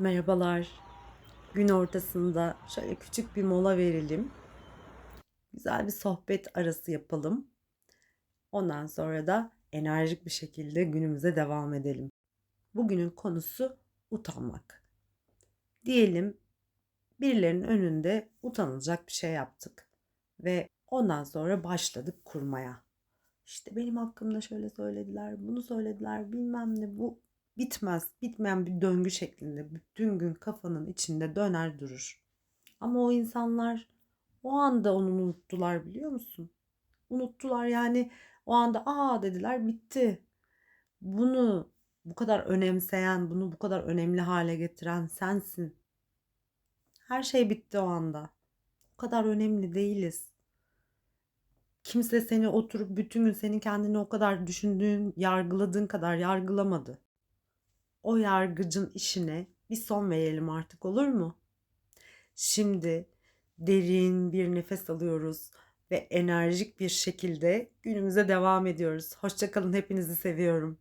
Merhabalar. Gün ortasında şöyle küçük bir mola verelim. Güzel bir sohbet arası yapalım. Ondan sonra da enerjik bir şekilde günümüze devam edelim. Bugünün konusu utanmak. Diyelim birilerinin önünde utanılacak bir şey yaptık ve ondan sonra başladık kurmaya. İşte benim hakkımda şöyle söylediler, bunu söylediler, bilmem ne bu bitmez, bitmeyen bir döngü şeklinde bütün gün kafanın içinde döner durur. Ama o insanlar o anda onu unuttular biliyor musun? Unuttular yani o anda aa dediler bitti. Bunu bu kadar önemseyen, bunu bu kadar önemli hale getiren sensin. Her şey bitti o anda. O kadar önemli değiliz. Kimse seni oturup bütün gün senin kendini o kadar düşündüğün, yargıladığın kadar yargılamadı. O yargıcın işine bir son verelim artık olur mu? Şimdi derin bir nefes alıyoruz ve enerjik bir şekilde günümüze devam ediyoruz. Hoşçakalın, hepinizi seviyorum.